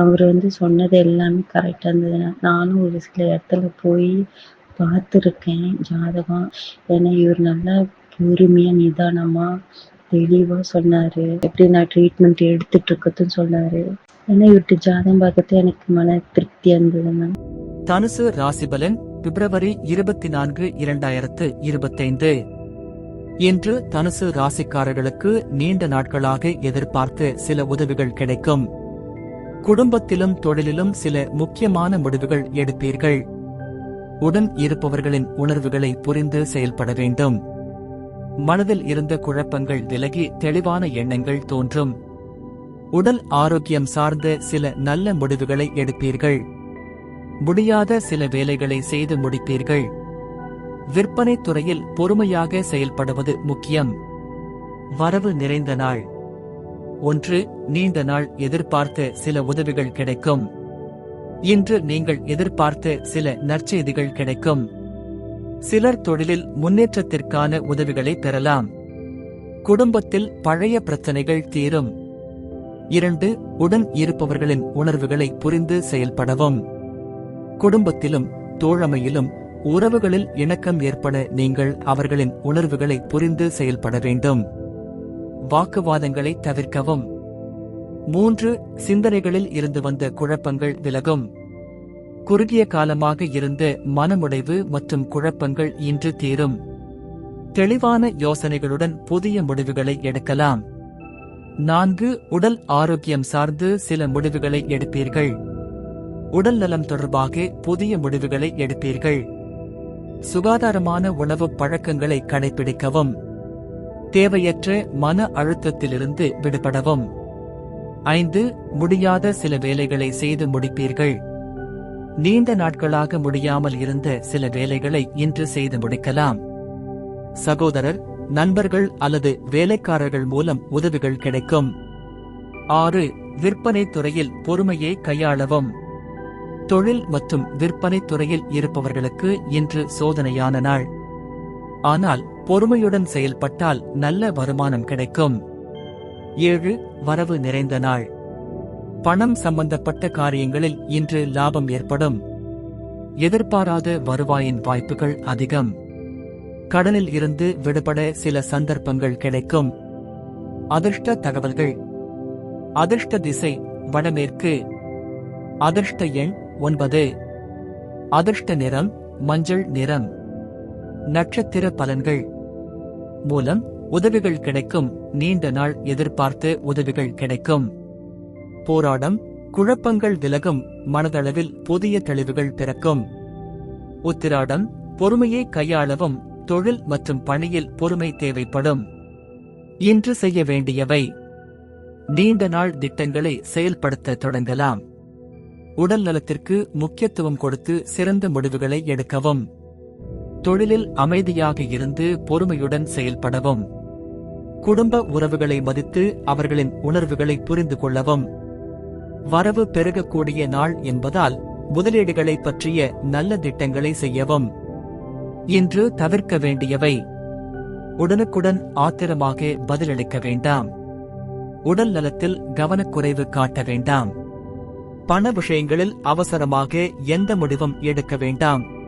அவர் வந்து சொன்னது எல்லாமே கரெக்டாக இருந்தது. நானும் ஒரு சில இடத்துல போய் பார்த்துருக்கேன் ஜாதகம். ஏன்னா இவர் நல்லா பொறுமையாக நிதானமாக தெளிவாக சொன்னார். எப்படி நான் ட்ரீட்மெண்ட் எடுத்துட்டு இருக்கதுன்னு சொன்னார். ஏன்னா இவர்கிட்ட ஜாதகம் பார்க்கறது எனக்கு மன திருப்தியாக இருந்தது மேம் தனுசு ராசிபலன் பிப்ரவரி இருபத்தி நான்கு இரண்டாயிரத்து இருபத்தைந்து. இன்று தனுசு ராசிக்காரர்களுக்கு நீண்ட நாட்களாக எதிர்பார்த்து சில உதவிகள் கிடைக்கும். குடும்பத்திலும் தொழிலிலும் சில முக்கியமான முடிவுகள் எடுப்பீர்கள். உடன் இருப்பவர்களின் உணர்வுகளை புரிந்து செயல்பட வேண்டும். மனதில் இருந்த குழப்பங்கள் விலகி தெளிவான எண்ணங்கள் தோன்றும். உடல் ஆரோக்கியம் சார்ந்த சில நல்ல முடிவுகளை எடுப்பீர்கள். முடியாத சில வேலைகளை செய்து முடிப்பீர்கள். விற்பனை துறையில் பொறுமையாக செயல்படுவது முக்கியம். வரவு நிறைந்த நாள். ஒன்று நீண்ட நாள் எதிர்பார்த்த சில உதவிகள் கிடைக்கும். இன்று நீங்கள் எதிர்பார்த்த சில நற்செய்திகள் கிடைக்கும். சிலர் தொழிலில் முன்னேற்றத்திற்கான உதவிகளை பெறலாம். குடும்பத்தில் பழைய பிரச்சனைகள் தீரும். இரண்டு உடன் இருப்பவர்களின் உணர்வுகளை புரிந்து செயல்படவும். குடும்பத்திலும் தோழமையிலும் உறவுகளில் இணக்கம் ஏற்பட நீங்கள் அவர்களின் உணர்வுகளை புரிந்து செயல்பட வேண்டும். வாக்குவாதங்களை தவிர்க்கவும். மூன்று சிந்தனைகளில் இருந்து வந்த குழப்பங்கள் விலகும். குறுகிய காலமாக இருந்து மனமுடைவு மற்றும் குழப்பங்கள் இன்று தீரும். தெளிவான யோசனைகளுடன் புதிய முடிவுகளை எடுக்கலாம். நான்கு உடல் ஆரோக்கியம் சார்ந்து சில முடிவுகளை எடுப்பீர்கள். உடல் நலம் தொடர்பாக புதிய முடிவுகளை எடுப்பீர்கள். சுகாதாரமான உணவு பழக்கங்களை கடைபிடிக்கவும் தேவையற்ற மன அழுத்தத்திலிருந்து விடுபடவும். ஐந்து முடியாத சில வேலைகளை செய்து முடிப்பீர்கள். நீண்ட நாட்களாக முடியாமல் இருந்த சில வேலைகளை இன்று செய்து முடிக்கலாம். சகோதரர் நண்பர்கள் அல்லது வேலைக்காரர்கள் மூலம் உதவிகள் கிடைக்கும். ஆறு விற்பனை துறையில் பொறுமையை கையாளவும். தொழில் மற்றும் விற்பனை துறையில் இருப்பவர்களுக்கு இன்று சோதனையான நாள். ஆனால் பொறுமையுடன் செயல்பட்டால் நல்ல வருமானம் கிடைக்கும். ஏழு வரவு நிறைந்த நாள். பணம் சம்பந்தப்பட்ட காரியங்களில் இன்று லாபம் ஏற்படும். எதிர்பாராத வருவாயின் வாய்ப்புகள் அதிகம். கடனில் இருந்து விடுபட சில சந்தர்ப்பங்கள் கிடைக்கும். அதிர்ஷ்ட தகவல்கள். அதிர்ஷ்ட திசை வடமேற்கு. அதிர்ஷ்ட எண் ஒன்பது. அதிர்ஷ்ட நிறம் மஞ்சள் நிறம். நட்சத்திர பலன்கள். மூலம் உதவிகள் கிடைக்கும். நீண்ட நாள் எதிர்பார்த்து உதவிகள் கிடைக்கும். போராடம் குழப்பங்கள் விலகும். மனதளவில் புதிய தெளிவுகள் பிறக்கும். உத்திராடம் பொறுமையை கையாளவும். தொழில் மற்றும் பணியில் பொறுமை தேவைப்படும். இன்று செய்ய வேண்டியவை. நீண்ட நாள் திட்டங்களை செயல்படுத்த தொடங்கலாம். உடல் நலத்திற்கு முக்கியத்துவம் கொடுத்து சிறந்த முடிவுகளை எடுக்கவும். தொழிலில் அமைதியாக இருந்து பொறுமையுடன் செயல்படவும். குடும்ப உறவுகளை மதித்து அவர்களின் உணர்வுகளை புரிந்து கொள்ளவும். வரவு பெருகக்கூடிய நாள் என்பதால் முதலீடுகளை பற்றிய நல்ல திட்டங்களை செய்யவும். இன்று தவிர்க்க வேண்டியவை. உடனுக்குடன் ஆத்திரமாக பதிலளிக்க வேண்டாம். உடல் நலத்தில் கவனக்குறைவு காட்ட வேண்டாம். பண விஷயங்களில் அவசரமாக எந்த முடிவும் எடுக்க வேண்டாம்.